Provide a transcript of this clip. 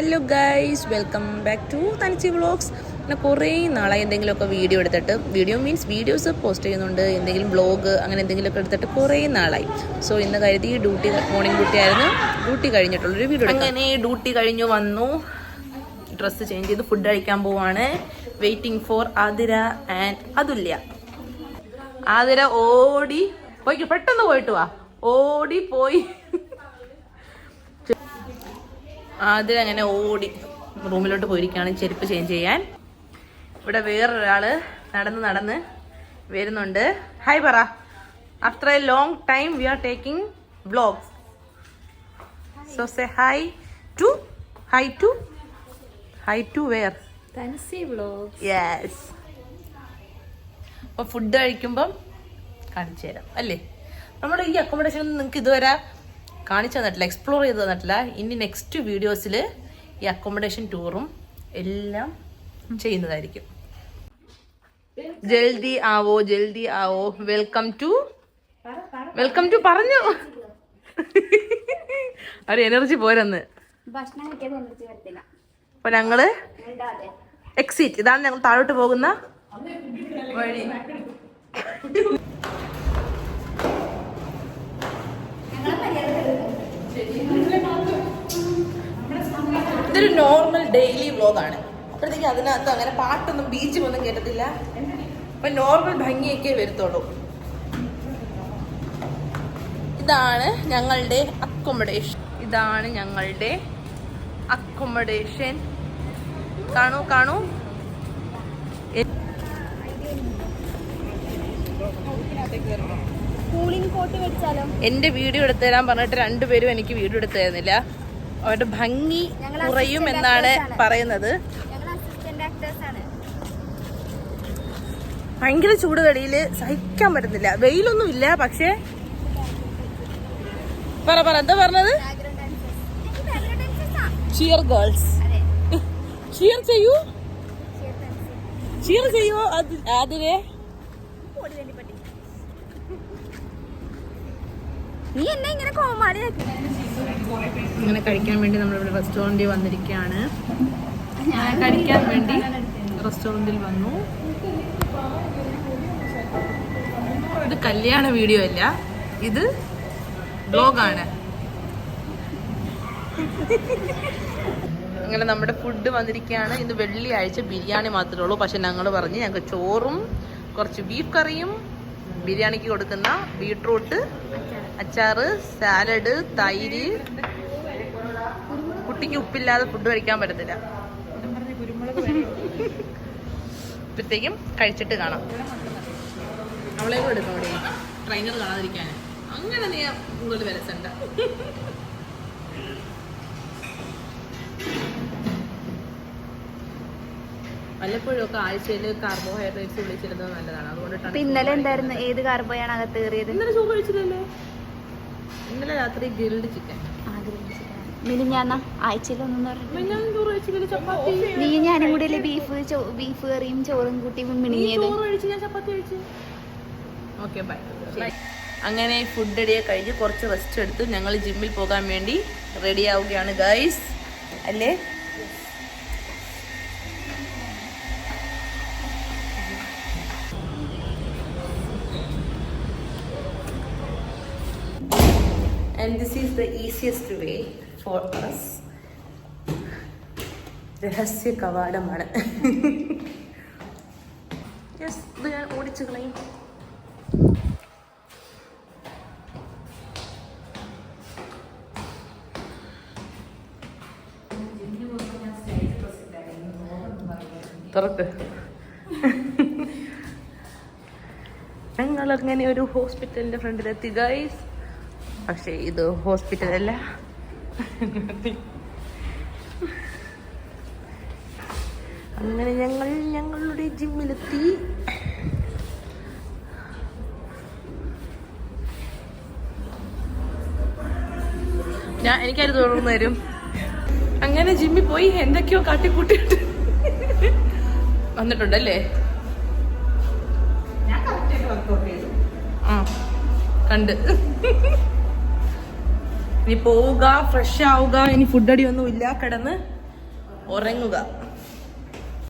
Hello guys welcome back to Thanichi vlogs പിന്നെ കുറേ നാളായി എന്തെങ്കിലുമൊക്കെ വീഡിയോ എടുത്തിട്ട്. വീഡിയോ മീൻസ് വീഡിയോസ് പോസ്റ്റ് ചെയ്യുന്നുണ്ട്. എന്തെങ്കിലും ബ്ലോഗ് അങ്ങനെ എന്തെങ്കിലുമൊക്കെ എടുത്തിട്ട് കുറേ നാളായി. സോ ഇന്ന് കരുതി ഡ്യൂട്ടി മോർണിംഗ് ഡ്യൂട്ടി ആയിരുന്നു. ഡ്യൂട്ടി കഴിഞ്ഞിട്ടുള്ളൊരു വീഡിയോ അങ്ങനെ ഡ്യൂട്ടി കഴിഞ്ഞു വന്നു. ഡ്രസ്സ് ചേഞ്ച് ചെയ്ത് ഫുഡ് കഴിക്കാൻ പോവാണ്. Waiting for Athira and Athulya. Athira ഓടി പോയി പെട്ടെന്ന് പോയിട്ട് വാ. ഓടി പോയി. ആതിര അങ്ങനെ ഓടി റൂമിലോട്ട് പോയിരിക്കുകയാണ്. ചെരുപ്പ് ചേഞ്ച് ചെയ്യാൻ. ഇവിടെ വേറൊരാൾ നടന്ന് നടന്ന് വരുന്നുണ്ട്. ഹായ് പറ. After a long time we are taking blog so say hi to hi to hi to where yes അപ്പോൾ ഫുഡ് കഴിക്കുമ്പം കാണിച്ചു തരാം. അല്ലേ? നമ്മുടെ ഈ അക്കോമഡേഷൻ നിങ്ങൾക്ക് ഇതുവരെ കാണിച്ചു തന്നിട്ടില്ല എക്സ്പ്ലോർ ചെയ്ത് തന്നിട്ടില്ല. ഇനി നെക്സ്റ്റ് വീഡിയോസിൽ ഈ അക്കോമഡേഷൻ ടൂറും എല്ലാം ചെയ്യുന്നതായിരിക്കും. ജൽദി ആവോ ജൽദി ആവോ. വെൽക്കം ടു വെൽക്കം ടു പറഞ്ഞു. ഒരു എനർജി പോരെന്ന്. അപ്പൊ ഞങ്ങൾ എക്സിറ്റ് ഇതാണ് ഞങ്ങൾ താഴോട്ട് പോകുന്ന വഴി. ഇതൊരു നോർമൽ ഡെയിലി വ്ലോഗാണ് അപ്പോഴത്തേക്ക് അതിനകത്ത് അങ്ങനെ പാട്ടൊന്നും ബീച്ചും ഒന്നും കേട്ടത്തില്ല അപ്പൊ നോർമൽ ഭംഗിയൊക്കെ വരുത്തുള്ളൂ. ഇതാണ് ഞങ്ങളുടെ അക്കോമഡേഷൻ ഇതാണ് ഞങ്ങളുടെ അക്കോമഡേഷൻ കാണൂ കാണൂ. കൂളിംഗ് കോട്ട് വെച്ചാലോ? എന്റെ വീഡിയോ എടുത്തു തരാൻ പറഞ്ഞിട്ട് രണ്ടുപേരും എനിക്ക് വീഡിയോ എടുത്തു തരുന്നില്ല അവരുടെ ഭംഗി കുറയും എന്നാണ് പറയുന്നത്. ഭയങ്കര ചൂട് കടിയിൽ സഹിക്കാൻ പറ്റുന്നില്ല. വെയിലൊന്നും ഇല്ല പക്ഷേ. പറ പറ എന്താ പറഞ്ഞത്? ചിയർ ഗേൾസ് ചിയർ ചെയ്യൂ. ചിയർ ചെയ്യൂ അത് അതിനെ ഓടി വേണ്ടി പറ്റി നീ എന്നെ ഇങ്ങനെ കോമാളിയാക്കി. ഇങ്ങനെ കഴിക്കാൻ വേണ്ടി നമ്മളിവിടെ റെസ്റ്റോറന്റിൽ വന്നിരിക്കുകയാണ്. കഴിക്കാൻ വേണ്ടി റെസ്റ്റോറന്റിൽ വന്നു. ഇത് കല്യാണ വീഡിയോ അല്ല. ഇത് ബ്ലോഗാണ് അങ്ങനെ നമ്മുടെ ഫുഡ് വന്നിരിക്കുകയാണ്. ഇന്ന് വെള്ളിയാഴ്ച ബിരിയാണി മാത്രമേ ഉള്ളൂ. പക്ഷെ ഞങ്ങൾ പറഞ്ഞ് ഞങ്ങൾക്ക് ചോറും കുറച്ച് ബീഫ് കറിയും ബിരിയാണിക്ക് കൊടുക്കുന്ന ബീട്രൂട്ട് അച്ചാറ് സാലഡ് തൈര്. കുട്ടിക്ക് ഉപ്പില്ലാതെ ഫുഡ് കഴിക്കാൻ പറ്റത്തില്ല. ഇപ്പോഴത്തേക്കും കഴിച്ചിട്ട് കാണാം. അവളെ ട്രെയിനർ കാണാതിരിക്കാൻ അങ്ങനെ നീ ഇങ്ങോട്ട് വിലസണ്ട വല്ലപ്പോഴും ഒക്കെ ആഴ്ചയിൽ കാർബോഹൈഡ്രേറ്റ്സ് വിളിച്ചിരുന്നത് നല്ലതാണ്. അതുകൊണ്ട് അപ്പൊ ഇന്നലെ എന്തായിരുന്നു? ഏത് കാർബോയാണ് അകത്ത് കയറിയത്? ഇന്നലെ ചോറ് കഴിച്ചില്ലല്ലോ. ഇന്നലെ രാത്രി ഗ്രിൽഡ് ചിക്കൻ മിനിഞ്ഞാന്ന? ആഴ്ചയിലൊന്നും പറഞ്ഞു നീ ഞാനും കൂടി അല്ലേ ബീഫ് ബീഫ് കറിയും ചോറും കൂട്ടി നീ ചോറ് കഴിച്ച് ഞാൻ ചപ്പാത്തി കഴിച്ചു. Okay bye. അങ്ങനെ ഫുഡ് റെഡിയെ കഴിഞ്ഞ് കുറച്ച് റെസ്റ്റ് എടുത്ത്. ഞങ്ങൾ ജിമ്മിൽ പോകാൻ വേണ്ടി റെഡി ആവുകയാണ് ഗൈസ് അല്ലേ? And this is the easiest way for us. രഹസ്യ കവാടമാണ്. യെസ് ഇത് ഞാൻ ഓടിച്ചു കളയും. തുറക്ക്. ഞങ്ങൾ അങ്ങനെ ഒരു ഹോസ്പിറ്റലിന്റെ ഫ്രണ്ടിലെത്തി. ഗൈസ് പക്ഷേ ഇത് ഹോസ്പിറ്റലല്ല അങ്ങനെ ഞങ്ങൾ ഞങ്ങളുടെ ജിമ്മിലെത്തി. ഞാൻ എനിക്കത് തുടർന്ന് തരും. അങ്ങനെ ജിമ്മിൽ പോയി എന്തൊക്കെയോ കാട്ടിക്കൂട്ടിട്ട് വന്നിട്ടുണ്ടല്ലേ? ആ കണ്ട്. ഇനി പോവുക ഫ്രഷ് ആവുക ഇനി ഫുഡ് അടി ഒന്നും ഇല്ല കിടന്ന് ഉറങ്ങുക.